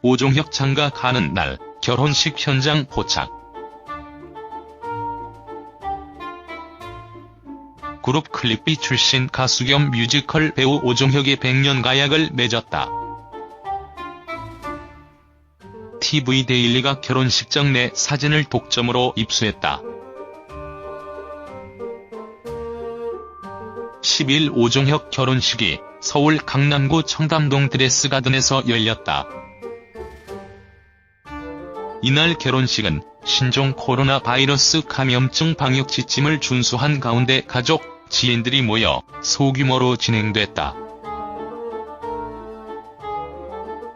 오종혁 장가 가는 날 결혼식 현장 포착. 그룹 클립비 출신 가수 겸 뮤지컬 배우 오종혁의 백년 가약을 맺었다. TV데일리가 결혼식장 내 사진을 독점으로 입수했다. 10일 오종혁 결혼식이 서울 강남구 청담동 드레스가든에서 열렸다. 이날 결혼식은 신종 코로나 바이러스 감염증 방역 지침을 준수한 가운데 가족, 지인들이 모여 소규모로 진행됐다.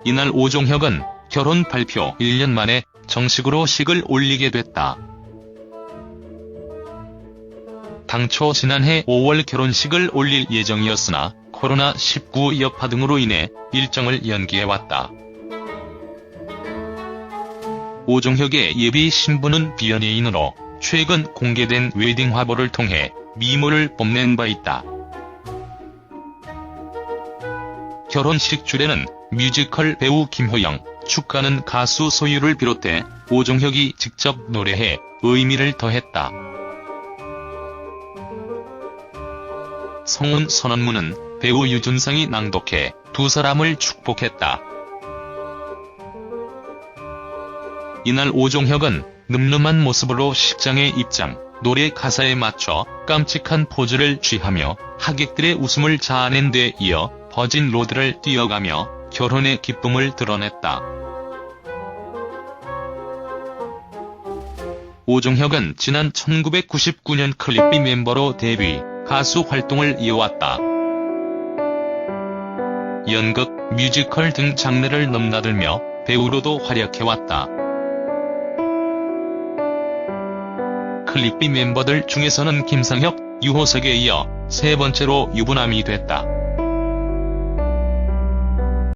이날 오종혁은 결혼 발표 1년 만에 정식으로 식을 올리게 됐다. 당초 지난해 5월 결혼식을 올릴 예정이었으나 코로나19 여파 등으로 인해 일정을 연기해왔다. 오종혁의 예비 신부는 비연예인으로 최근 공개된 웨딩 화보를 통해 미모를 뽐낸 바 있다. 결혼식 주례는 뮤지컬 배우 김효영, 축가는 가수 소유를 비롯해 오종혁이 직접 노래해 의미를 더했다. 성운 선언문은 배우 유준상이 낭독해 두 사람을 축복했다. 이날 오종혁은 늠름한 모습으로 식장에 입장, 노래 가사에 맞춰 깜찍한 포즈를 취하며 하객들의 웃음을 자아낸 데 이어 버진 로드를 뛰어가며 결혼의 기쁨을 드러냈다. 오종혁은 지난 1999년 클립비 멤버로 데뷔, 가수 활동을 이어왔다. 연극, 뮤지컬 등 장르를 넘나들며 배우로도 활약해왔다. 클립비 멤버들 중에서는 김상혁, 유호석에 이어 세 번째로 유부남이 됐다.